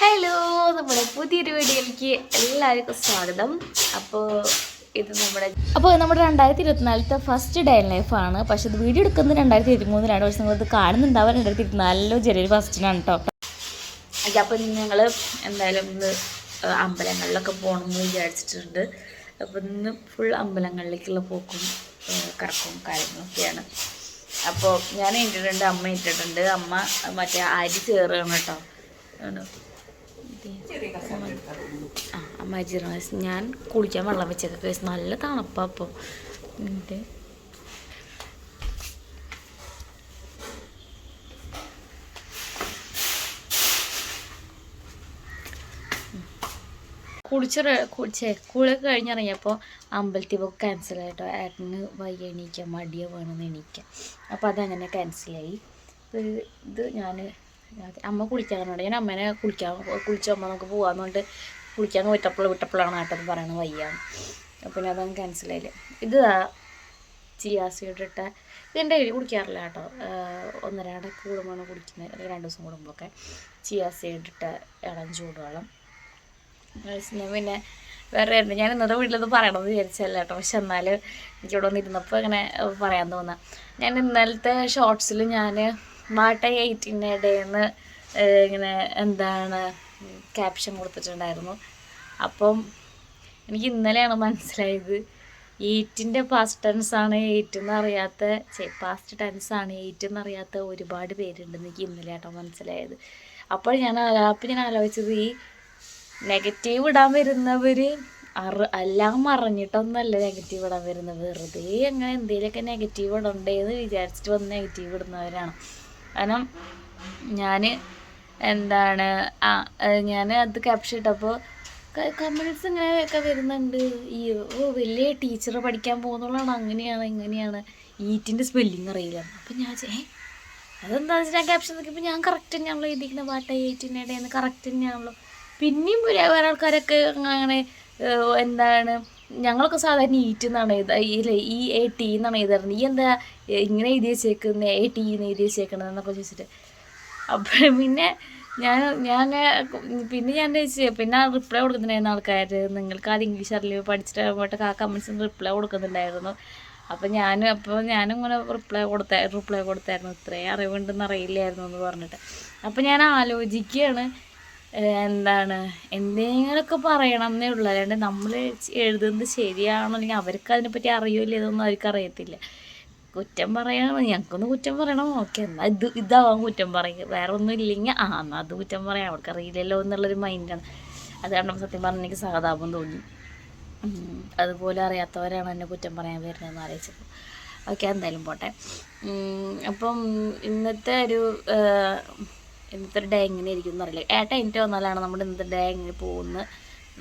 Hello നമ്മുടെ പുതിയൊരു വീഡിയോയിലേക്ക് എല്ലാവർക്കും സ്വാഗതം. അപ്പോൾ ഇത് നമ്മുടെ അപ്പോൾ നമ്മുടെ രണ്ടായിരത്തി ഇരുപത്തിനാലത്തെ ഫസ്റ്റ് ഡേ ലൈഫാണ് പക്ഷെ ഇത് വീഡിയോ എടുക്കുന്നത് രണ്ടായിരത്തി ഇരുപത്തി മൂന്നിലാണ് പക്ഷെ നിങ്ങളിത് കാണുന്നുണ്ടാവാൻ രണ്ടായിരത്തി ഇരുപത്തിനാലിലോ ജനുവരി ഫസ്റ്റിനാണ് കേട്ടോ അപ്പോൾ ഞങ്ങൾ എന്തായാലും ഇന്ന് അമ്പലങ്ങളിലൊക്കെ പോകണമെന്ന് വിചാരിച്ചിട്ടുണ്ട്. അപ്പോൾ ഇന്ന് ഫുൾ അമ്പലങ്ങളിലേക്കുള്ള പോക്കും കറക്കും കാര്യങ്ങളൊക്കെയാണ്. അപ്പോൾ ഞാൻ ഇട്ടിട്ടുണ്ട് അമ്മ ഇട്ടിട്ടുണ്ട്. അമ്മ മറ്റേ അരി ചേറുകയാണ് കേട്ടോ. ആ അമ്മ ഞാൻ കുളിക്കാൻ വെള്ളം വെച്ചൊക്കെ നല്ല തണുപ്പാ അപ്പോൾ എന്നിട്ട് കുളിച്ച കുളിച്ചേ കുളിയൊക്കെ കഴിഞ്ഞിറങ്ങിയപ്പോൾ അമ്പലത്തിൽ പോയി ക്യാൻസലായിട്ടോ ഏട്ടന് വയ്യ എണീക്കാൻ മടിയോ വേണമെന്ന് എണീക്കാം അപ്പോൾ അതങ്ങനെ ക്യാൻസലായി ഇത് ഞാൻ അമ്മ കുളിക്കാറുണ്ട്. ഞാൻ അമ്മേനെ കുളിക്കാൻ കുളിച്ചോ അമ്മ നമുക്ക് പോകാമെന്ന് പറഞ്ഞിട്ട് കുളിക്കാൻ വിട്ടപ്പോൾ വിട്ടപ്പോഴാണ് ആട്ടത് പറയണത് വയ്യാന്ന് അപ്പം പിന്നെ അതങ്ങ് ക്യാൻസലായില്ല ഇത് ചിയാസിയുടെ ഇട്ട ഇതെന്റെ കുടിക്കാറില്ല കേട്ടോ. ഒന്നരാടൊക്കെ കൂടുമ്പോഴാണ് കുടിക്കുന്നത്. അല്ലെങ്കിൽ രണ്ട് ദിവസം കൂടുമ്പോഴൊക്കെ ചിയാസിയുടെ ഇട്ട ഇളം ചൂടുവെള്ളം. പിന്നെ പിന്നെ വേറെ ഉണ്ട് ഞാൻ ഇന്നത്തെ വീട്ടിലത് പറയണമെന്ന് വിചാരിച്ചല്ല കേട്ടോ. പക്ഷെ എന്നാലും എനിക്കിവിടെ വന്നിരുന്നപ്പോൾ ഇങ്ങനെ പറയാൻ തോന്നാം. ഞാൻ ഇന്നലത്തെ ഷോർട്സിൽ ഞാൻ മാട്ട എയ്റ്റീന്റെ ഡേന്ന് ഇങ്ങനെ എന്താണ് ക്യാപ്ഷൻ കൊടുത്തിട്ടുണ്ടായിരുന്നു. അപ്പം എനിക്ക് ഇന്നലെയാണ് മനസ്സിലായത് എയ്റ്റിന്റെ പാസ്റ്റ് ടെൻസ് ആണ് എയ്റ്റ് എന്നറിയാത്ത പാസ്റ്റ് ടെൻസ് ആണ് എയ്റ്റ് എന്നറിയാത്ത ഒരുപാട് പേരുണ്ടെന്ന് എനിക്ക് ഇന്നലെ ആട്ടോ മനസ്സിലായത്. അപ്പോൾ ഞാൻ അപ്പം ഞാൻ ആലോചിച്ചത് ഈ നെഗറ്റീവ് ഇടാൻ വരുന്നവർ അറ എല്ലാം അറിഞ്ഞിട്ടൊന്നല്ല നെഗറ്റീവ് ഇടാൻ വരുന്നത്. വെറുതെ അങ്ങനെ എന്തെങ്കിലുമൊക്കെ നെഗറ്റീവ് ഇടണ്ടേ എന്ന് വിചാരിച്ചിട്ട് വന്ന് നെഗറ്റീവ് ഇടുന്നവരാണ്. കാരണം ഞാൻ എന്താണ് ആ ഞാൻ അത് ക്യാപ്ഷൻ ഇട്ടപ്പോൾ കമൻസ് ഇങ്ങനെയൊക്കെ വരുന്നുണ്ട്. ഈ ഓ വലിയ ടീച്ചർ പഠിക്കാൻ പോകുന്നുള്ളതാണ് അങ്ങനെയാണ് ഇങ്ങനെയാണ്. ഈറ്റിന്റെ സ്പെല്ലിങ് അറിയില്ല. അപ്പം ഞാൻ ഏ അതെന്താണെന്ന് വെച്ചാൽ ഞാൻ ക്യാപ്ഷൻ നോക്കിയപ്പോൾ ഞാൻ കറക്റ്റ് തന്നെയാണല്ലോ എഴുതിക്കുന്ന പാട്ട്. ഏറ്റിന്റെ ഇടയിൽ കറക്റ്റ് തന്നെയാണല്ലോ. പിന്നെയും ഒരു വേറെ ആൾക്കാരൊക്കെ അങ്ങനെ എന്താണ് ഞങ്ങളൊക്കെ സാധാരണ ഈറ്റ് എന്നാണ് ഈ എ ടി എന്നാണ് എഴുതാറുണ്ട്. ഈ എന്താ ഇങ്ങനെ എഴുതി വെച്ചേക്കുന്നത് എ ടി എന്ന് എഴുതി വെച്ചേക്കണത് എന്നൊക്കെ ചോദിച്ചിട്ട്. അപ്പോൾ പിന്നെ ഞാൻ ഞാൻ പിന്നെ ഞാൻ ചോദിച്ചു പിന്നെ റിപ്ലൈ കൊടുക്കുന്നുണ്ടായിരുന്നു ആൾക്കാർ നിങ്ങൾക്ക് ആദ്യം ഇംഗ്ലീഷ് അറിയില്ല പഠിച്ചിട്ട് പോയിട്ടൊക്കെ ആ കമൻസിന് റിപ്ലൈ കൊടുക്കുന്നുണ്ടായിരുന്നു. അപ്പോൾ ഞാൻ അപ്പോൾ ഞാനും ഇങ്ങനെ റിപ്ലൈ കൊടുത്ത റിപ്ലൈ കൊടുത്തായിരുന്നു. ഇത്രയും അറിവുണ്ടെന്ന് അറിയില്ലായിരുന്നു എന്ന് പറഞ്ഞിട്ട്. അപ്പോൾ ഞാൻ ആലോചിക്കുകയാണ് എന്താണ് എന്തെങ്കിലുമൊക്കെ പറയണം എന്നേ ഉള്ളൂ. അല്ലാണ്ട് നമ്മൾ എഴുതുന്നത് ശരിയാണോ അല്ലെങ്കിൽ അവർക്ക് അതിനെപ്പറ്റി അറിയില്ല ഇതൊന്നും അവർക്ക് അറിയത്തില്ല. കുറ്റം പറയണം. ഞങ്ങൾക്കൊന്ന് കുറ്റം പറയണം. ഓക്കെ എന്നാൽ ഇത് ഇതാവാൻ കുറ്റം പറയും വേറെ ഒന്നും ഇല്ലെങ്കിൽ ആ എന്നാൽ അത് കുറ്റം പറയാം. അവർക്ക് അറിയില്ലല്ലോ എന്നുള്ളൊരു മൈൻഡാണ് അത് കാരണം സത്യം പറഞ്ഞ എനിക്ക് സഹതാപം തോന്നി. അതുപോലെ അറിയാത്തവരാണ് എന്നെ കുറ്റം പറയാൻ വരുന്നതെന്ന് ആലോചിച്ചപ്പോൾ ഓക്കെ എന്തായാലും പോട്ടെ. അപ്പം ഇന്നത്തെ ഒരു ഇന്നത്തെ ഡേ എങ്ങനെ ഇരിക്കും എന്നറിയില്ല ഏട്ട എനിക്ക് വന്നാലാണ് നമ്മുടെ ഇന്നത്തെ ഡേ എങ്ങനെ പോകുന്നത്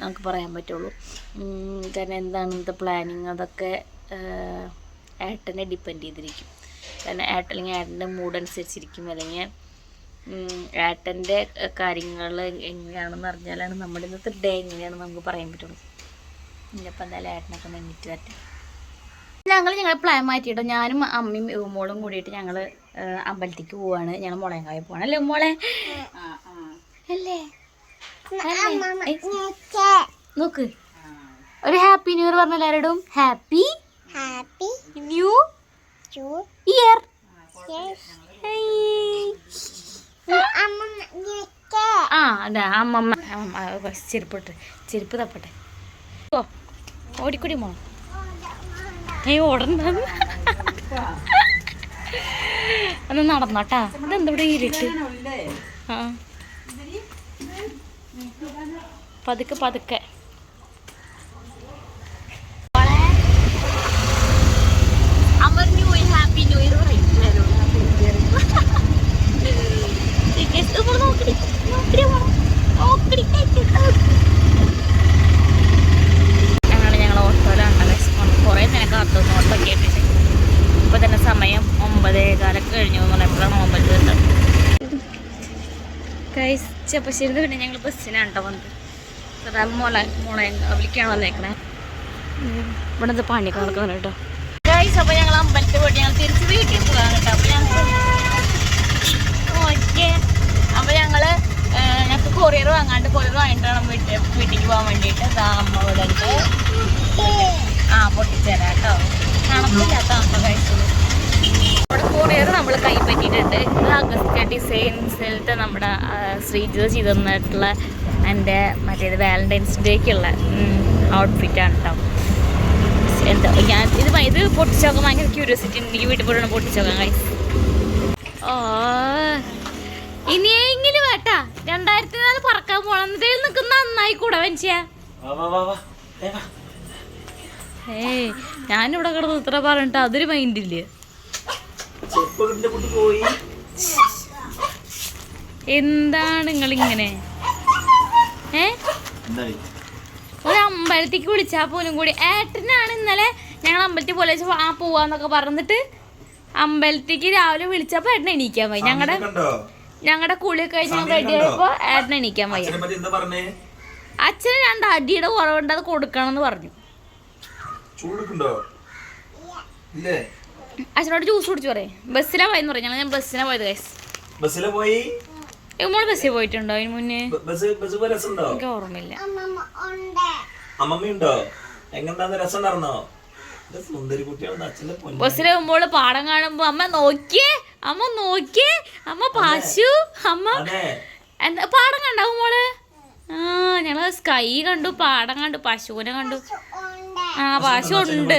നമുക്ക് പറയാൻ പറ്റുള്ളൂ. കാരണം എന്താണ് ഇന്നത്തെ പ്ലാനിങ് അതൊക്കെ ഏട്ടനെ ഡിപ്പെൻഡ് ചെയ്തിരിക്കും. കാരണം ഏട്ടൻ അല്ലെങ്കിൽ ഏട്ടന്റെ മൂഡ് അനുസരിച്ചിരിക്കും. അല്ലെങ്കിൽ ഏട്ടന്റെ കാര്യങ്ങൾ എങ്ങനെയാണെന്ന് അറിഞ്ഞാലാണ് നമ്മുടെ ഇന്നത്തെ ഡേ എങ്ങനെയാണെന്ന് നമുക്ക് പറയാൻ പറ്റുള്ളൂ. ഇന്നിപ്പോൾ എന്തായാലും ഏട്ടനൊക്കെ നിന്നിട്ട് പറ്റും ഞങ്ങൾ ഞങ്ങൾ പ്ലാൻ മാറ്റിയിട്ടോ. ഞാനും അമ്മയും മോളും കൂടിയിട്ട് ഞങ്ങൾ അമ്പലത്തേക്ക് പോവാണ്. ഞങ്ങൾ മുളയങ്കായ പോവാണ്. അല്ലേ മോളെ അല്ലേ? നോക്ക്. ഒരു ഹാപ്പി ന്യൂ ഇയർ പറഞ്ഞ എല്ലാവരോടും ഹാപ്പി ഹാപ്പി ന്യൂ ഇയർ. ആ അതെ അമ്മമ്മ. അമ്മ, ആ, ചെരുപ്പ് തപ്പട്ടെ. ഓ ഓടിക്കൂടി മോ നീ ഓടണ്ട. ഒന്ന് നടന്നോട്ടാ. ഇതെന്തോടെ ഇരുട്ട്? ആ. പതുക്കെ പതുക്കെ. ഇവിടെ നോക്കടി നോക്കടി മോളെ. നോക്കടി ഞങ്ങൾ ഞങ്ങൾ ഓട്ടോയിലാണ് കുറേ നേരം കാത്തു ഓട്ടോ കേട്ടിട്ട് ഇപ്പോൾ തന്നെ സമയം ഒമ്പതേ കാലൊക്കെ കഴിഞ്ഞു എന്ന് പറഞ്ഞപ്പോഴാണ് ഒമ്പത് കിട്ടുന്നത് കൈസ് ചെപ്പശ്ശേരി പിന്നെ ഞങ്ങൾ ബസ്സിനാണ് കേട്ടോ വന്നത് അതാ മോളെ മോളെ വിളിക്കാണ് വന്നേക്കണേ. ഇവിടുത്തെ പണിയൊക്കെ നടക്കുന്നുണ്ട് കേട്ടോ. ഗൈസ് അപ്പോൾ ഞങ്ങൾ അമ്പലത്തിൽ പോയിട്ട് ഞങ്ങൾ തിരിച്ച് വീട്ടിൽ പോകാൻ കേട്ടോ. അപ്പോൾ ഞങ്ങൾ ഓക്കെ. അപ്പോൾ ഞങ്ങൾ ഞങ്ങൾക്ക് കൊറിയർ വാങ്ങാണ്ട് കൊറിയർ വാങ്ങിട്ടാണ് വീട്ടിൽ വീട്ടിലേക്ക് പോകാൻ വേണ്ടിയിട്ട് ദാ അമ്മ ഇവിടെ ആ പൊട്ടിച്ചേരാം കേട്ടോ തണുപ്പില്ലാത്ത അമ്മ കഴിച്ചത് നമ്മുടെ കൊറിയർ നമ്മൾ കൈപ്പറ്റിയിട്ടുണ്ട്. ഇത് അഗസ്റ്റ ഡിസൈൻസിലത്തെ നമ്മുടെ ശ്രീ ശ്രീജിത ചെയ്ത് തന്നിട്ടുള്ള എന്റെ മറ്റേത് വാലന്റൈൻസ് ഡേക്കുള്ള ഔട്ട്ഫിറ്റാണ് കേട്ടോ എന്താ ഞാൻ ഇത് ഇത് പൊട്ടിച്ചോക്കാൻ ഭയങ്കര ക്യൂരിയോസിറ്റി എനിക്ക് വീട്ടിൽ പോയിട്ട് പൊട്ടിച്ചോക്കാൻ ഓ ഇനിയെങ്കിലും വേട്ടാ രണ്ടായിരത്തി നാല് പറക്കാൻ പോണം. നിൽക്കുന്ന നന്നായി കൂടെ മനുഷ്യ വാ വാ വാ വാ. ദേ വാ. ഏയ് ഞാനിവിടെ കിടന്ന് ഇത്ര പറഞ്ഞിട്ട് അതൊരു മൈൻഡില്ലേ ചെരുപ്പ് കിട്ടിന്റെ കുട്ടി പോയി. എന്താണ് നിങ്ങൾ ഇങ്ങനെ ഏ? ഒരു അമ്പലത്തേക്ക് വിളിച്ചാ പോലും കൂടി. ഏട്ടനാണ് ഇന്നലെ ഞങ്ങൾ അമ്പലത്തിൽ പോലെ ആ പോവാന്നൊക്കെ പറഞ്ഞിട്ട് അമ്പലത്തേക്ക് രാവിലെ വിളിച്ചപ്പോ ഏട്ടനെ എണീക്കാൻ പോയി ഞങ്ങളുടെ ഞങ്ങളുടെ കുളി കഴിഞ്ഞ് റെഡി? ആയപ്പോ ഏട്ടനെ എണീക്കാൻ വയ്യ. അച്ഛനെ രണ്ട് അടിയുടെ കുറവുണ്ട് അത് കൊടുക്കണം എന്ന് പറഞ്ഞു അച്ഛനോട് ജ്യൂസ് കുടിച്ചു പറയേ. ബസ്സിലാ പോയെന്ന് പറയും. ഞങ്ങൾ ഞാൻ ബസ്സിനാ പോയത് ഗൈസ് ബസ്സിലാ പോയി? നമ്മൾ ബസ്സിൽ പോയിട്ടുണ്ടോ അതിന് മുന്നേ? ബസ് ബസ് പോയി രസമുണ്ടോ? എനിക്ക് ഓർമ്മയില്ല. അമ്മമ്മ ഉണ്ട്. അമ്മമ്മയുണ്ടോ? എങ്ങനെന്താ രസം ഉണ്ടായിരുന്നോ ബസ്സിൽ പാടം കാണുമ്പോ അമ്മ നോക്കിയേ അമ്മ നോക്കിയേ അമ്മ പാശു അമ്മ അതെ എന്താ പാടം കണ്ടാവും മോൾ? ആ ഞങ്ങൾ സ്കൈ കണ്ടു പാടം കണ്ടു പശുവിനെ കണ്ടു. ഉണ്ട്. ആ പശു ഉണ്ട്.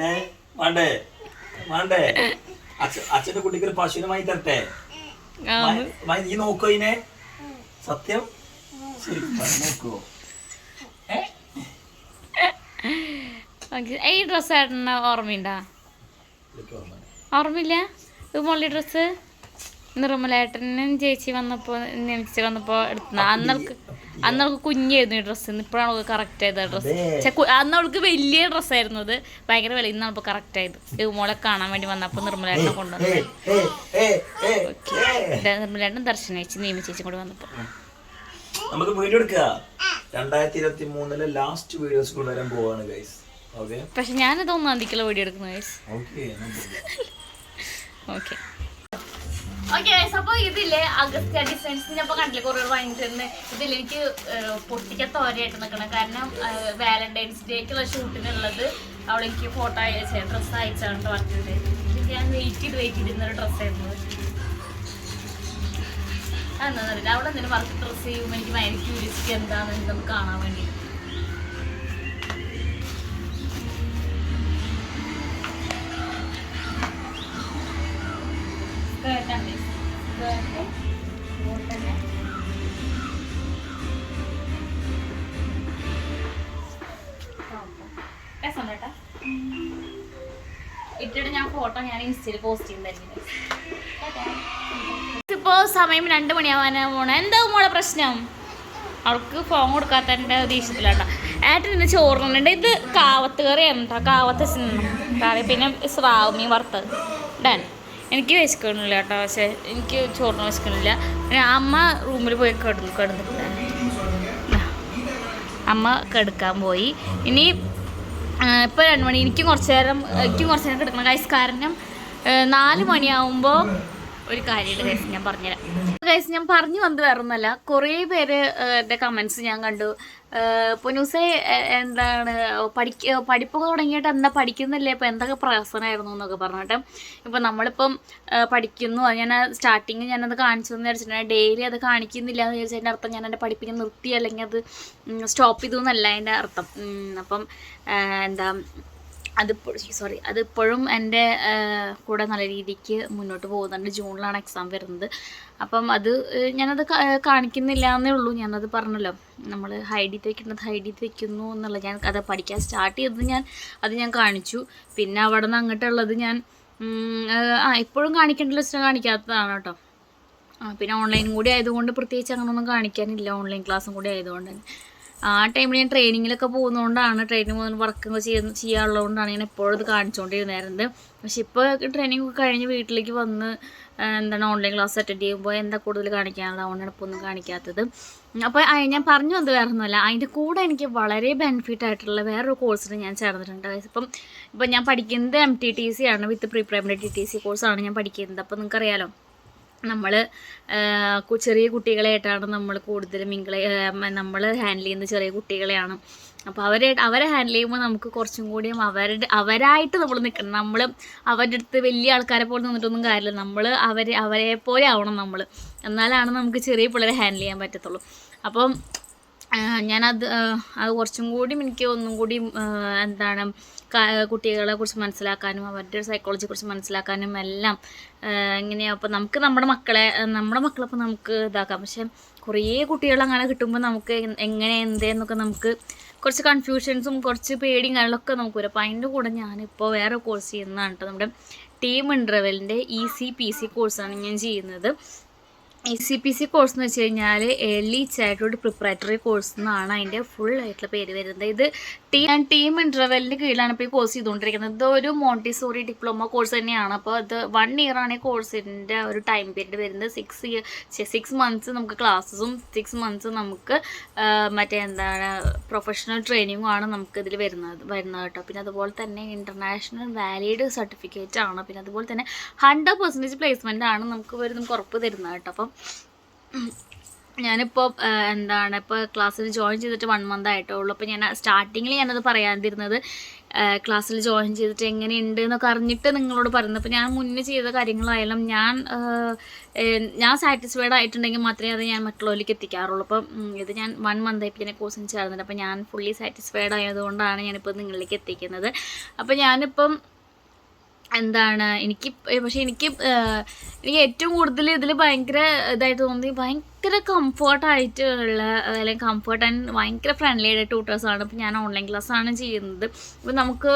വേണ്ടേ? വേണ്ടേ? അച്ഛന്റെ കുട്ടിക്ക് ഒരു പശുവിനെ വാങ്ങി തരട്ടെ? നീ നോക്കോ ഇതിനെ സത്യം? ഓക്കേ. ഈ ഡ്രസ് ഏട്ടന ഓർമ്മയുണ്ടാ? ഓർമ്മയില്ല. ഇത് മോളുടെ ഡ്രസ്സ്? നിർമ്മലേട്ടനും ചേച്ചി വന്നപ്പോ ചേച്ചി വന്നപ്പോ എടുത്ത അന്നൾക്ക് അന്നവൾക്ക് കുഞ്ഞായിരുന്നു ഈ ഡ്രസ്സ് ഇപ്പോഴാണ് അവൾക്ക് കറക്റ്റ് ആയത് ഡ്രസ്സ്. അന്ന് അവൾക്ക് വലിയ ഡ്രസ്സായിരുന്നു അത്. ഭയങ്കര വില. ഇന്നാണ് ഇപ്പൊ കറക്റ്റ് ആയത്. മോളെ കാണാൻ വേണ്ടി വന്നപ്പോ നിർമ്മലേട്ടനെ കൊണ്ടുവന്നത്. നിർമ്മലേട്ടൻ ദർശന ചേച്ചി നിയമ ചേച്ചി കൂടി വന്നപ്പോ. നമുക്ക് വീഡിയോ എടുക്കുക രണ്ടായിരത്തി ഇരുപത്തി മൂന്നിലെ ലാസ്റ്റ് വീഡിയോസ് കൊണ്ടുവരാൻ പോവാണ് ഗൈസ് പക്ഷെ ഞാനത് ഒന്നാം തീയതിക്കുള്ള വീഡിയോ എടുക്കുന്നു ഗൈസ് ഓക്കെ ഓക്കെ അപ്പൊ ഇതില്ലേ അഗസ്റ്റ ഡിസൈൻസ് ഞാൻ കണ്ടില്ല? കൊറിയർ വാങ്ങിച്ചിരുന്നു ഇതിൽ എനിക്ക് പൊട്ടിക്ക തോരയായിട്ട് നിൽക്കണം കാരണം വാലന്റൈൻസ് ഡേക്കുള്ള ഷൂട്ടിനുള്ളത് അവൾ എനിക്ക് ഫോട്ടോ അയച്ച. ഡ്രസ്സ് അയച്ചാണ് പറഞ്ഞത് ഇത് ഞാൻ വെയിറ്റ് ചെയ്ത് വെയിറ്റ് ചെയ്തിരുന്നൊരു ഡ്രസ്സായിരുന്നു എന്താണെന്നറിയില്ല എന്തെങ്കിലും വർക്ക് ഡ്രസ്സ് ചെയ്യുമ്പോൾ എനിക്ക് ഭയങ്കര ക്യൂരിയസിറ്റി എന്താണെന്ന് നമുക്ക് കാണാൻ വേണ്ടി രസമുണ്ട് കേട്ടോ. ഇട്ടിട്ട് ഞാൻ ഫോട്ടോ ഞാൻ ഇൻസ്റ്റയിൽ പോസ്റ്റ് ചെയ്യുന്നതായിരിക്കും സമയം രണ്ട് മണിയാവാനാ പോണ. എന്താ മോളെ പ്രശ്നം? അവൾക്ക് ഫോൺ കൊടുക്കാത്തതിന്റെ ദേഷ്യത്തിലാട്ടോ. ഏട്ടൻ ഇന്ന് ഇത് കാവത്ത് കറിയാണ് കേട്ടോ കാവത്ത് സിനിമ കറി പിന്നെ സ്രാവ് മീൻ വറുത്തത്. ഡൺ. എനിക്ക് വിശക്കണില്ല കേട്ടോ പക്ഷെ എനിക്ക് ചോറിന് വിശക്കണില്ല അമ്മ റൂമിൽ പോയി കിടന്നു കിടന്നിട്ട് അമ്മ കിടക്കാൻ പോയി. ഇനി ഇപ്പോൾ രണ്ട് മണി എനിക്കും കുറച്ച് നേരം എനിക്കും കുറച്ച് നേരം കിടക്കണം. കാരണം നാല് മണിയാവുമ്പോൾ ഒരു കാര്യമുണ്ട് ഗൈസ് ഞാൻ പറഞ്ഞുതരാം. ഗൈസ് ഞാൻ പറഞ്ഞു വന്നത് വേറെ ഒന്നല്ല. കുറേ പേര് എന്റെ കമൻസ് ഞാൻ കണ്ടു. പൊന്നൂസെ എന്താണ് പഠിക്ക പഠിപ്പൊക്കെ തുടങ്ങിയിട്ട് എന്താ പഠിക്കുന്നില്ലേ? ഇപ്പൊ എന്തൊക്കെ പ്രയാസമായിരുന്നു എന്നൊക്കെ പറഞ്ഞിട്ട്. ഇപ്പൊ നമ്മളിപ്പം പഠിക്കുന്നു. അത് ഞാൻ സ്റ്റാർട്ടിങ് ഞാനത് കാണിച്ചു എന്ന് വിചാരിച്ചിട്ടുണ്ടെങ്കിൽ ഡെയിലി അത് കാണിക്കുന്നില്ല എന്ന് വിചാരിച്ചതിന്റെ അർത്ഥം ഞാൻ എന്റെ പഠിപ്പിക്കാൻ നിർത്തി അല്ലെങ്കിൽ അത് സ്റ്റോപ്പ് ചെയ്തു എന്നല്ല അതിന്റെ അർത്ഥം. അപ്പം എന്താ അതിപ്പോൾ സോറി അത് അതിപ്പോഴും എന്റെ കൂടെ നല്ല രീതിക്ക് മുന്നോട്ട് പോകുന്നുണ്ട്. ജൂണിലാണ് എക്സാം വരുന്നത്. അപ്പം അത് ഞാനത് കാണിക്കുന്നില്ല എന്നേ ഉള്ളൂ. ഞാനത് പറഞ്ഞല്ലോ. നമ്മൾ ഹൈഡിത്ത് വെക്കുന്നത് ഹൈഡിത്ത് വെക്കുന്നു എന്നുള്ള ഞാൻ അത് പഠിക്കാൻ സ്റ്റാർട്ട് ചെയ്തത് ഞാൻ അത് ഞാൻ കാണിച്ചു. പിന്നെ അവിടെ നിന്ന് അങ്ങോട്ടുള്ളത് ഞാൻ ആ ഇപ്പോഴും കാണിക്കേണ്ട ലിസ്റ്റ് കാണിക്കാത്തതാണ് കേട്ടോ. പിന്നെ ഓൺലൈൻ കൂടി ആയതുകൊണ്ട് പ്രത്യേകിച്ച് അങ്ങനെയൊന്നും കാണിക്കാനില്ല. ഓൺലൈൻ ക്ലാസ്സും കൂടി ആയതുകൊണ്ട് തന്നെ. ആ ടൈമിൽ ഞാൻ ട്രെയിനിങ്ങിലൊക്കെ പോകുന്നതുകൊണ്ടാണ് ട്രെയിനിങ് പോകുന്ന വർക്കൊക്കെ ചെയ്യുന്ന ചെയ്യാനുള്ളതുകൊണ്ടാണ് ഞാൻ എപ്പോഴും ഇത് കാണിച്ചുകൊണ്ടിരുന്നത് പക്ഷെ ഇപ്പോൾ ട്രെയിനിങ് കഴിഞ്ഞ് വീട്ടിലേക്ക് വന്ന് എന്താണ് ഓൺലൈൻ ക്ലാസ് അറ്റൻഡ് ചെയ്യുമ്പോൾ എന്താ കൂടുതൽ കാണിക്കാനുള്ളത്? അതുകൊണ്ടാണ് ഇപ്പോൾ ഒന്നും കാണിക്കാത്തത്. അപ്പോൾ ഞാൻ പറഞ്ഞു വന്നത് വേറെ ഒന്നുമല്ല അതിന്റെ കൂടെ എനിക്ക് വളരെ ബെനിഫിറ്റ് ആയിട്ടുള്ള വേറൊരു കോഴ്സിന് ഞാൻ ചേർന്നിട്ടുണ്ട്. ഇപ്പം ഇപ്പം ഞാൻ പഠിക്കുന്നത് എം ടി ടി സി ആണ് with pre primary T T C കോഴ്സാണ് ഞാൻ പഠിക്കുന്നത്. അപ്പോൾ നിങ്ങൾക്കറിയാലോ നമ്മൾ ചെറിയ കുട്ടികളായിട്ടാണ് നമ്മൾ കൂടുതൽ മിങ്കിൾ നമ്മൾ ഹാൻഡിൽ ചെയ്യുന്ന ചെറിയ കുട്ടികളെയാണ്. അപ്പോൾ അവരെ അവരെ ഹാൻഡിൽ ചെയ്യുമ്പോൾ നമുക്ക് കുറച്ചും കൂടിയും അവരുടെ അവരായിട്ട് നമ്മൾ നിൽക്കണം നമ്മൾ അവരുടെ അടുത്ത് വലിയ ആൾക്കാരെ പോലെ നിന്നിട്ടൊന്നും കാര്യമില്ല. നമ്മൾ അവരെ അവരെ പോലെ ആവണം നമ്മൾ എന്നാലാണ് നമുക്ക് ചെറിയ പിള്ളേരെ ഹാൻഡിൽ ചെയ്യാൻ പറ്റത്തുള്ളൂ. അപ്പം ഞാനത് അത് കുറച്ചും കൂടി എനിക്ക് ഒന്നും കൂടി എന്താണ് കുട്ടികളെ കുറിച്ച് മനസ്സിലാക്കാനും അവരുടെ സൈക്കോളജിയെ കുറിച്ച് മനസ്സിലാക്കാനും എല്ലാം എങ്ങനെയാണ് അപ്പോൾ നമുക്ക് നമ്മുടെ മക്കളെ നമ്മുടെ മക്കളെ മക്കളപ്പോൾ നമുക്ക് ഇതാക്കാം. പക്ഷെ കുറേ കുട്ടികൾ അങ്ങനെ കിട്ടുമ്പോൾ നമുക്ക് എങ്ങനെ എന്തേന്നൊക്കെ നമുക്ക് കുറച്ച് കൺഫ്യൂഷൻസും കുറച്ച് പേടിയും കാര്യങ്ങളൊക്കെ നമുക്ക് വരും. അപ്പോൾ അതിന്റെ കൂടെ ഞാനിപ്പോൾ വേറെ കോഴ്സ് ചെയ്യുന്നതാണ് കേട്ടോ നമ്മുടെ ടീം ഇന്റർവെലിന്റെ ഇ സി പി സി കോഴ്സാണ് ഞാൻ ചെയ്യുന്നത്. E C P C course എന്ന് വെച്ച് കഴിഞ്ഞാൽ ഏർലി ചൈൽഡ്ഹുഡ് പ്രിപ്പറേറ്ററി കോഴ്സ് എന്നാണ് അതിന്റെ ഫുൾ ആയിട്ടുള്ള പേര് വരുന്നത്. ഇത് ആൻഡ് ടീം ഇന്റർവെല്ലിന് കീഴിലാണ് ഇപ്പോൾ ഈ കോഴ്സ് ചെയ്തുകൊണ്ടിരിക്കുന്നത്. ഇത് ഒരു മോണ്ടിസോറി ഡിപ്ലോമ കോഴ്സ് തന്നെയാണ്. അപ്പോൾ ഇത് വൺ ഇയർ ആണ് ഈ കോഴ്സിന്റെ ഒരു ടൈം പീരീഡ് വരുന്നത്. സിക്സ് ഇയർ സിക്സ് മന്ത്സ് നമുക്ക് ക്ലാസ്സസും സിക്സ് മന്ത്സ് നമുക്ക് മറ്റേ എന്താണ് പ്രൊഫഷണൽ ട്രെയിനിങ്ങും ആണ് നമുക്ക് ഇതിൽ വരുന്നത് വരുന്നത് കേട്ടോ. പിന്നെ അതുപോലെ തന്നെ ഇന്റർനാഷണൽ വാലിഡ് സർട്ടിഫിക്കറ്റ് ആണ്. പിന്നെ അതുപോലെ തന്നെ ഹൺഡ്രഡ് പെർസെന്റേജ് പ്ലേസ്മെന്റ് ആണ് നമുക്ക് വരുന്ന ഉറപ്പ് തരുന്നത് കേട്ടോ. അപ്പം ഞാനിപ്പോൾ എന്താണ് ഇപ്പോൾ ക്ലാസ്സിൽ ജോയിൻ ചെയ്തിട്ട് വൺ മന്ത് ആയിട്ടേ ഉള്ളൂ അപ്പോൾ ഞാൻ സ്റ്റാർട്ടിങ്ങിൽ ഞാനത് പറയാതിരുന്നത് ക്ലാസ്സിൽ ജോയിൻ ചെയ്തിട്ട് എങ്ങനെയുണ്ട് എന്നൊക്കെ അറിഞ്ഞിട്ട് നിങ്ങളോട് പറയുന്നത്. അപ്പോൾ ഞാൻ മുന്നേ ചെയ്ത കാര്യങ്ങളായാലും ഞാൻ ഞാൻ സാറ്റിസ്ഫൈഡ് ആയിട്ടുണ്ടെങ്കിൽ മാത്രമേ അത് ഞാൻ മറ്റുള്ളവരിലേക്ക് എത്തിക്കാറുള്ളൂ. അപ്പം ഇത് ഞാൻ വൺ മന്ത് ആയി പിന്നെ കോഴ്സിന് ചേർന്നിട്ട് അപ്പോൾ ഞാൻ ഫുള്ളി സാറ്റിസ്ഫൈഡ് ആയതുകൊണ്ടാണ് ഞാനിപ്പോൾ നിങ്ങളിലേക്ക് എത്തിക്കുന്നത്. അപ്പോൾ ഞാനിപ്പം എന്താണ് എനിക്ക് പക്ഷെ എനിക്ക് എനിക്ക് ഏറ്റവും കൂടുതൽ ഇതിൽ ഭയങ്കര ഇതായിട്ട് തോന്നി ഭയങ്കര കംഫർട്ടായിട്ടുള്ള അല്ലെങ്കിൽ കംഫർട്ട് ആൻഡ് ഭയങ്കര ഫ്രണ്ട്ലി ആയിട്ട് ട്യൂട്ടേഴ്സാണ് ഇപ്പം ഞാൻ ഓൺലൈൻ ക്ലാസ്സാണ് ചെയ്യുന്നത്. ഇപ്പം നമുക്ക്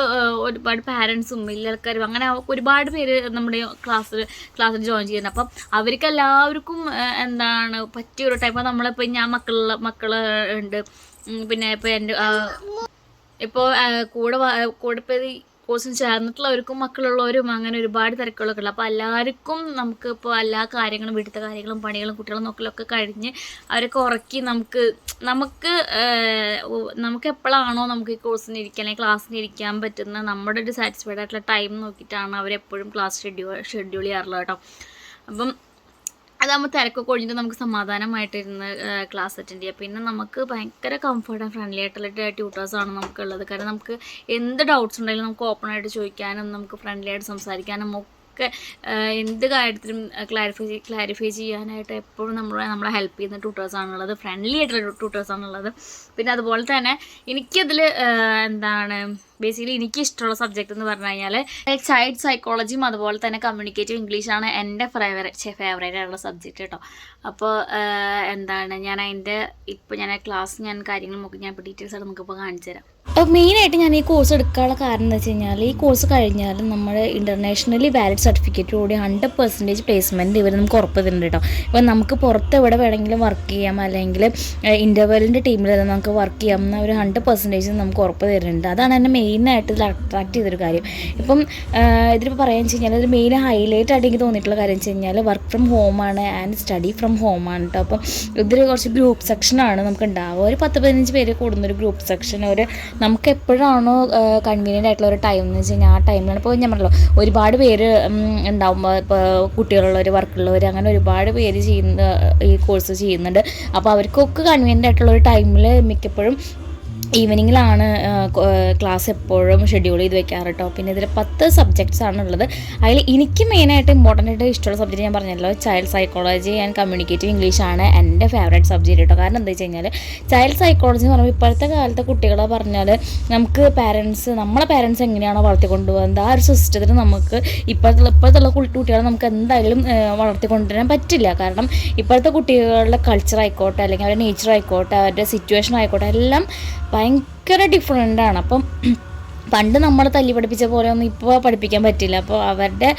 ഒരുപാട് പാരൻസും വലിയ ആൾക്കാരും അങ്ങനെ ഒരുപാട് പേര് നമ്മുടെ ക്ലാസ്സിൽ ക്ലാസ്സിൽ ജോയിൻ ചെയ്യുന്നത് അപ്പം അവർക്ക് എല്ലാവർക്കും എന്താണ് പറ്റിയ ഒരു ടൈപ്പ് നമ്മളിപ്പോൾ ഞാൻ മക്കളുള്ള മക്കൾ ഉണ്ട്. പിന്നെ ഇപ്പോൾ എന്റെ ഇപ്പോൾ കൂടെ കൂടെ ഇപ്പോൾ ഈ കോഴ്സിന് ചേർന്നിട്ടുള്ളവർക്കും മക്കളുള്ളവരും അങ്ങനെ ഒരുപാട് തിരക്കുകളൊക്കെ ഉള്ളത് അപ്പോൾ എല്ലാവർക്കും നമുക്ക് ഇപ്പോൾ എല്ലാ കാര്യങ്ങളും വീട്ടിലത്തെ കാര്യങ്ങളും പണികളും കുട്ടികളും നോക്കലൊക്കെ കഴിഞ്ഞ് അവരൊക്കെ ഉറക്കി നമുക്ക് നമുക്ക് നമുക്ക് എപ്പോഴാണോ നമുക്ക് ഈ കോഴ്സിന് ഇരിക്കാൻ അല്ലെങ്കിൽ ക്ലാസ്സിന് ഇരിക്കാൻ പറ്റുന്ന നമ്മുടെ ഒരു സാറ്റിസ്ഫൈഡ് ആയിട്ടുള്ള ടൈം നോക്കിയിട്ടാണ് അവരെപ്പോഴും ക്ലാസ് ഷെഡ്യൂൾ ഷെഡ്യൂൾ ചെയ്യാറുള്ളത് കേട്ടോ. അപ്പം അതാകുമ്പോൾ തിരക്കൊക്കെ ഒഴിഞ്ഞിട്ട് നമുക്ക് സമാധാനമായിട്ടിരുന്ന് ക്ലാസ് അറ്റൻഡ് ചെയ്യാം. പിന്നെ നമുക്ക് ഭയങ്കര കംഫർട്ട് ആൻഡ് ഫ്രണ്ട്ലി ആയിട്ടുള്ള ട്യൂട്ടേഴ്സാണ് നമുക്കുള്ളത്. കാരണം നമുക്ക് എന്ത് ഡൗട്ട്സ് ഉണ്ടെങ്കിലും നമുക്ക് ഓപ്പൺ ആയിട്ട് ചോദിക്കാനും നമുക്ക് ഫ്രണ്ട്ലി ആയിട്ട് സംസാരിക്കാനും ഒക്കെ എന്ത് കാര്യത്തിലും ക്ലാരിഫൈ ക്ലാരിഫൈ ചെയ്യാനായിട്ട് എപ്പോഴും നമ്മളെ നമ്മളെ ഹെൽപ്പ് ചെയ്യുന്ന ട്യൂട്ടേഴ്സ് ആണുള്ളത് ഫ്രണ്ട്ലി ആയിട്ടുള്ള ട്യൂട്ടേഴ്സ് ആണുള്ളത്. പിന്നെ അതുപോലെ തന്നെ എനിക്കതിൽ എന്താണ് ബേസിക്കലി എനിക്ക് ഇഷ്ടമുള്ള സബ്ജക്റ്റ് എന്ന് പറഞ്ഞു കഴിഞ്ഞാൽ ചൈൽഡ് സൈക്കോളജിയും അതുപോലെ തന്നെ കമ്മ്യൂണിക്കേറ്റീവ് ഇംഗ്ലീഷാണ് എന്റെ ഫേവറേറ്റ് ഫേവറേറ്റ് ആയിട്ടുള്ള സബ്ജക്റ്റ് കേട്ടോ. അപ്പോൾ എന്താണ് ഞാൻ അതിന്റെ ഇപ്പോൾ ഞാൻ ക്ലാസ് ഞാൻ കാര്യങ്ങൾ നോക്കി ഞാൻ ഇപ്പോൾ ഡീറ്റെയിൽസ് ആയിട്ട് നമുക്കിപ്പോൾ കാണിച്ചു തരാം മെയിനായിട്ട് ഞാൻ ഈ കോഴ്സ് എടുക്കാനുള്ള കാരണം എന്ന് വെച്ച് കഴിഞ്ഞാൽ ഈ കോഴ്സ് കഴിഞ്ഞാൽ നമ്മൾ ഇന്റർനാഷണലി വാലിഡ് സർട്ടിഫിക്കറ്റ് കൂടി ഹൺഡ്രഡ് പെർസെന്റേജ് പ്ലേസ്മെന്റ് ഇവർ നമുക്ക് ഉറപ്പ് തരുന്നുണ്ട് കേട്ടോ ഇപ്പോൾ നമുക്ക് പുറത്ത് എവിടെ വേണമെങ്കിലും വർക്ക് ചെയ്യാം. അല്ലെങ്കിൽ ഇന്റർവെലിന്റെ ടീമിൽ നമുക്ക് വർക്ക് ചെയ്യാം എന്ന ഒരു ഹൺഡ്രഡ് പെർസെന്റേജ് നമുക്ക് ഉറപ്പ് തരുന്നുണ്ട്. അതാണ് എന്നെ മെയിനായിട്ട് ഇതിൽ അട്രാക്ട് ചെയ്തൊരു കാര്യം. ഇപ്പം ഇതിലിപ്പോൾ പറയാൻ വെച്ച് കഴിഞ്ഞാൽ ഒരു മെയിൻ ഹൈലൈറ്റ് ആയിട്ട് എനിക്ക് തോന്നിയിട്ടുള്ള കാര്യം വെച്ച് കഴിഞ്ഞാൽ വർക്ക് ഫ്രം ഹോമാണ് ആൻഡ് സ്റ്റഡി ഫ്രം ഹോമാണ് കേട്ടോ അപ്പം ഇതിൽ കുറച്ച് ഗ്രൂപ്പ് സെക്ഷനാണ് നമുക്ക് ഉണ്ടാവുക. ഒരു പത്ത് പതിനഞ്ച് പേര് കൂടുന്ന ഒരു ഗ്രൂപ്പ് സെക്ഷൻ ഒരു നമുക്ക് എപ്പോഴാണോ കൺവീനിയന്റ് ആയിട്ടുള്ള ഒരു ടൈം എന്ന് വെച്ച് കഴിഞ്ഞാൽ ആ ടൈമിലാണ് ഇപ്പോൾ ഞാൻ പറഞ്ഞല്ലോ ഒരുപാട് പേര് ഉണ്ടാകുമ്പോൾ ഇപ്പോൾ കുട്ടികളുള്ളവർ വർക്കുള്ളവർ അങ്ങനെ ഒരുപാട് പേര് ചെയ്യുന്ന ഈ കോഴ്സ് ചെയ്യുന്നുണ്ട്. അപ്പോൾ അവർക്കൊക്കെ കൺവീനിയന്റ് ആയിട്ടുള്ള ഒരു ടൈമിൽ മിക്കപ്പോഴും ഈവനിങ്ങിലാണ് ക്ലാസ് എപ്പോഴും ഷെഡ്യൂൾ ചെയ്ത് വെക്കാറ് കേട്ടോ പിന്നെ ഇതിൽ പത്ത് സബ്ജക്ട്സ് ആണ് ഉള്ളത് അതിൽ എനിക്ക് മെയിനായിട്ട് ഇമ്പോർട്ടന്റ് ആയിട്ട് ഇഷ്ടമുള്ള സബ്ജക്റ്റ് ഞാൻ പറഞ്ഞല്ലോ child psychology and communicative English ആണ് എന്റെ ഫേവറേറ്റ് സബ്ജക്റ്റ് കേട്ടോ കാരണം എന്താ വെച്ച് കഴിഞ്ഞാൽ ചൈൽഡ് സൈക്കോളജി എന്ന് പറയുമ്പോൾ ഇപ്പോഴത്തെ കാലത്തെ കുട്ടികളെ പറഞ്ഞാൽ നമുക്ക് പാരൻസ് നമ്മളെ പാരൻസ് എങ്ങനെയാണോ വളർത്തിക്കൊണ്ടുപോകുന്നത് ആ ഒരു സിസ്റ്റത്തിൽ നമുക്ക് ഇപ്പോഴത്തെ ഇപ്പോഴത്തുള്ള കുട്ടികളെ നമുക്ക് എന്തായാലും വളർത്തിക്കൊണ്ടുവരാൻ പറ്റില്ല. കാരണം ഇപ്പോഴത്തെ കുട്ടികളുടെ കൾച്ചർ ആയിക്കോട്ടെ അല്ലെങ്കിൽ അവരുടെ നേച്ചർ ആയിക്കോട്ടെ അവരുടെ സിറ്റുവേഷൻ ആയിക്കോട്ടെ എല്ലാം ഭയങ്കര ആണ്. അപ്പം പണ്ട് നമ്മൾ തല്ലി പഠിപ്പിച്ച പോലെ ഒന്നും ഇപ്പോൾ പഠിപ്പിക്കാൻ പറ്റില്ല. അപ്പോൾ അവരുടെ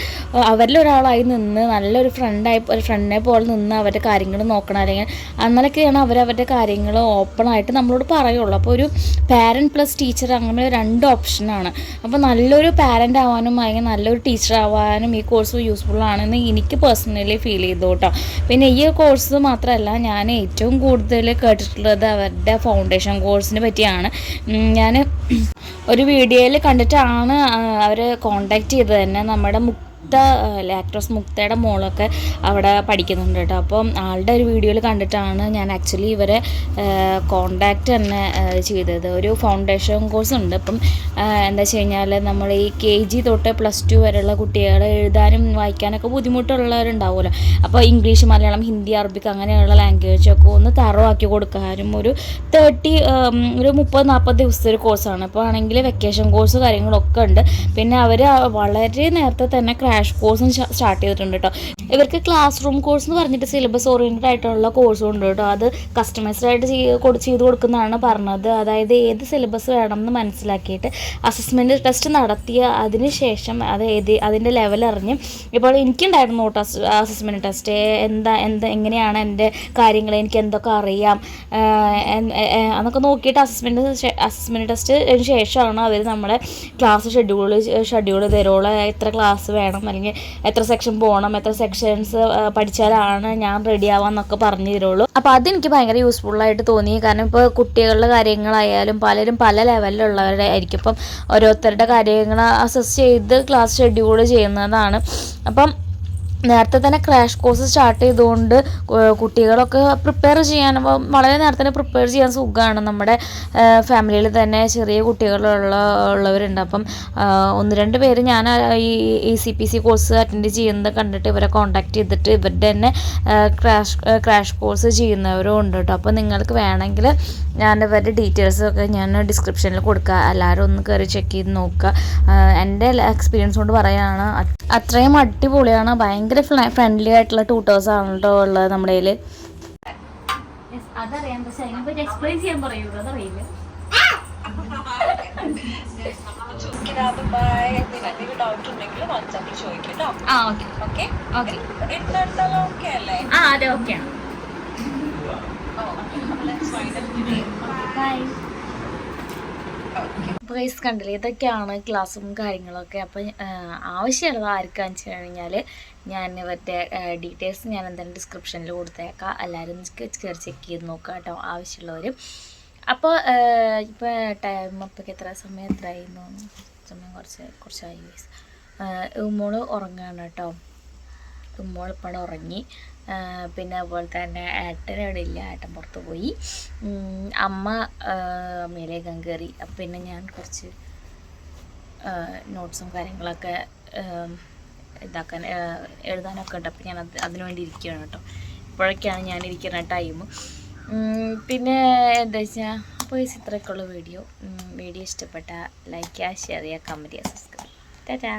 അവരിൽ ഒരാളായി നിന്ന് നല്ലൊരു ഫ്രണ്ടായി ഒരു ഫ്രണ്ടിനെ പോലെ നിന്ന് അവരുടെ കാര്യങ്ങൾ നോക്കണം. അല്ലെങ്കിൽ അന്നലൊക്കെയാണ് അവരുടെ കാര്യങ്ങൾ ഓപ്പൺ ആയിട്ട് നമ്മളോട് പറയുള്ളൂ. അപ്പോൾ ഒരു പാരന്റ് പ്ലസ് ടീച്ചർ അങ്ങനെ രണ്ട് ഓപ്ഷനാണ് അപ്പോൾ നല്ലൊരു പാരന്റ് ആവാനും അല്ലെങ്കിൽ നല്ലൊരു ടീച്ചർ ആവാനും ഈ കോഴ്സ് യൂസ്ഫുൾ ആണെന്ന് എനിക്ക് പേഴ്സണലി ഫീൽ ചെയ്തു കേട്ടോ പിന്നെ ഈ കോഴ്സ് മാത്രമല്ല ഞാൻ ഏറ്റവും കൂടുതൽ കേട്ടിട്ടുള്ളത് അവരുടെ ഫൗണ്ടേഷൻ കോഴ്സിനെ പറ്റിയാണ്. ഞാൻ ഒരു വീഡിയോയിൽ കണ്ടിട്ടാണ് അവർ കോണ്ടാക്ട് ചെയ്തത് തന്നെ. നമ്മുടെ മു ലാക്ടോസ് മുക്തയുടെ മോളൊക്കെ അവിടെ പഠിക്കുന്നുണ്ട് കേട്ടോ. അപ്പം ആളുടെ ഒരു വീഡിയോയിൽ കണ്ടിട്ടാണ് ഞാൻ ആക്ച്വലി ഇവരെ കോണ്ടാക്റ്റ് തന്നെ ചെയ്തത്. ഒരു ഫൗണ്ടേഷൻ കോഴ്സ് ഉണ്ട്. അപ്പം എന്താ വെച്ച് കഴിഞ്ഞാൽ നമ്മൾ ഈ കെ ജി തൊട്ട് പ്ലസ് ടു വരെയുള്ള കുട്ടികൾ എഴുതാനും വായിക്കാനൊക്കെ ബുദ്ധിമുട്ടുള്ളവരുണ്ടാവുമല്ലോ. അപ്പോൾ ഇംഗ്ലീഷ് മലയാളം ഹിന്ദി അറബിക് അങ്ങനെയുള്ള ലാംഗ്വേജൊക്കെ ഒന്ന് തറവാക്കി കൊടുക്കാനും ഒരു തേർട്ടി ഒരു മുപ്പത് നാൽപ്പത് ദിവസത്തെ ഒരു കോഴ്സാണ് അപ്പോൾ ആണെങ്കിൽ വെക്കേഷൻ കോഴ്സ് കാര്യങ്ങളൊക്കെ ഉണ്ട്. പിന്നെ അവർ വളരെ നേരത്തെ തന്നെ ക്രാഷ് കോഴ്സും സ്റ്റാർട്ട് ചെയ്തിട്ടുണ്ട് കേട്ടോ ഇവർക്ക് ക്ലാസ് റൂം കോഴ്സ് എന്ന് പറഞ്ഞിട്ട് സിലബസ് ഓറിയന്റഡ് ആയിട്ടുള്ള കോഴ്സും ഉണ്ട് കേട്ടോ അത് കസ്റ്റമൈസ്ഡ് ആയിട്ട് ചെയ്ത് കൊടു- ചെയ്ത് കൊടുക്കുന്നതാണ് പറഞ്ഞത്. അതായത് ഏത് സിലബസ് വേണം എന്ന് മനസ്സിലാക്കിയിട്ട് അസസ്മെന്റ് ടെസ്റ്റ് നടത്തിയ അതിന് ശേഷം അത് ഏത് അതിന്റെ ലെവൽ അറിഞ്ഞ് ഇപ്പോൾ എനിക്കുണ്ടായിരുന്നു കേട്ടോ അസസ്മെന്റ് ടെസ്റ്റ് എന്താ എന്താ എങ്ങനെയാണ് എന്റെ കാര്യങ്ങൾ എനിക്ക് എന്തൊക്കെ അറിയാം? അതൊക്കെ നോക്കിയിട്ട് അസസ്മെന്റ് അസസ്മെന്റ് ടെസ്റ്റ് ശേഷമാണ് അവർ നമ്മളെ ക്ലാസ് ഷെഡ്യൂൾ ഷെഡ്യൂൾ തരുള്ളൂ. എത്ര ക്ലാസ് വേണം അല്ലെങ്കിൽ എത്ര സെക്ഷൻ പോകണം എത്ര സെക്ഷൻസ് പഠിച്ചാലാണ് ഞാൻ റെഡി ആവാന്നൊക്കെ പറഞ്ഞു തരുള്ളൂ. അപ്പോൾ അതെനിക്ക് ഭയങ്കര ആയിട്ട് തോന്നി. കാരണം ഇപ്പോൾ കുട്ടികളുടെ കാര്യങ്ങളായാലും പലരും പല ലെവലിലുള്ളവരുടെ ആയിരിക്കും. ഇപ്പം ഓരോരുത്തരുടെ കാര്യങ്ങൾ അസസ് ചെയ്ത് ക്ലാസ് ഷെഡ്യൂൾ ചെയ്യുന്നതാണ്. അപ്പം നേരത്തെ തന്നെ ക്രാഷ് കോഴ്സ് സ്റ്റാർട്ട് ചെയ്തുകൊണ്ട് കുട്ടികളൊക്കെ പ്രിപ്പയർ ചെയ്യാൻ വളരെ നേരത്തെ തന്നെ പ്രിപ്പയർ ചെയ്യാൻ സുഖമാണ് നമ്മുടെ ഫാമിലിയിൽ തന്നെ ചെറിയ കുട്ടികളുള്ള ഉള്ളവരുണ്ട്. അപ്പം ഒന്ന് രണ്ട് പേര് ഞാൻ ഈ E C P C course attend ചെയ്യുന്നത് കണ്ടിട്ട് ഇവരെ കോൺടാക്ട് ചെയ്തിട്ട് ഇവരുടെ തന്നെ ക്രാഷ് ക്രാഷ് കോഴ്സ് ചെയ്യുന്നവരും ഉണ്ട് കേട്ടോ അപ്പോൾ നിങ്ങൾക്ക് വേണമെങ്കിൽ ഞാൻ ഇവരുടെ ഡീറ്റെയിൽസ് ഒക്കെ ഞാൻ ഡിസ്ക്രിപ്ഷനിൽ കൊടുക്കുക എല്ലാവരും ഒന്ന് കയറി ചെക്ക് ചെയ്ത് നോക്കുക. എന്റെ എക്സ്പീരിയൻസ് കൊണ്ട് പറയുകയാണ് അത്രയും അടിപൊളിയാണ്. ഭയങ്കര ഫ്രണ്ട്ലി ആയിട്ടുള്ള ട്യൂട്ടേഴ്സ് ആണ് കേട്ടോ ഉള്ളത് നമ്മുടെ കയ്യിൽ അതറിയാം. പക്ഷെ അതിനെപ്പറ്റി എക്സ്പ്ലെയിൻ ചെയ്യാൻ പറയൂ അതറിയില്ല. ആ ഓക്കെ. ഓക്കെ. ആ അതെ ഓക്കെയാണ് ബൈ പ്രൈസ് കണ്ടില്ലേ? ഇതൊക്കെയാണ് ക്ലാസ്സും കാര്യങ്ങളൊക്കെ. അപ്പം ആവശ്യമുള്ളത് ആർക്കാന്ന് വെച്ച് കഴിഞ്ഞാൽ ഞാൻ ഇവരുടെ ഡീറ്റെയിൽസ് ഞാൻ എന്തായാലും ഡിസ്ക്രിപ്ഷനിൽ കൊടുത്തേക്കാം. എല്ലാവരും കയറി ചെക്ക് ചെയ്ത് നോക്കുക കേട്ടോ ആവശ്യമുള്ളവർ അപ്പോൾ ഇപ്പോൾ ടൈം അപ്പോൾ എത്ര? സമയം എത്രയായിരുന്നു സമയം കുറച്ച് കുറച്ചായി ഉമ്മോൾ ഉറങ്ങാണ് കേട്ടോ. ഉമ്മോളിപ്പോൾ ഉറങ്ങി. പിന്നെ അതുപോലെ തന്നെ ഏട്ടൻ ഇവിടെ ഇല്ല ഏട്ടൻ പുറത്ത് പോയി. അമ്മ അമ്മയിലേക്കും കയറി പിന്നെ ഞാൻ കുറച്ച് നോട്ട്സും കാര്യങ്ങളൊക്കെ ഇതാക്കാൻ എഴുതാനൊക്കെ ഉണ്ട്. അപ്പം ഞാൻ അത് അതിനു വേണ്ടി ഇരിക്കുകയാണ് കേട്ടോ. ഇപ്പോഴൊക്കെയാണ് ഞാൻ ഇരിക്കുന്ന ടൈം പിന്നെ എന്താ വെച്ചാൽ അപ്പോൾ ഈ ഇത്രയൊക്കെയുള്ള വീഡിയോ. വീഡിയോ ഇഷ്ടപ്പെട്ട ലൈക്ക് ചെയ്യുക ഷെയർ ചെയ്യുക കമന്റ് ചെയ്യുക സബ്സ്ക്രൈബ് ടാറ്റാ.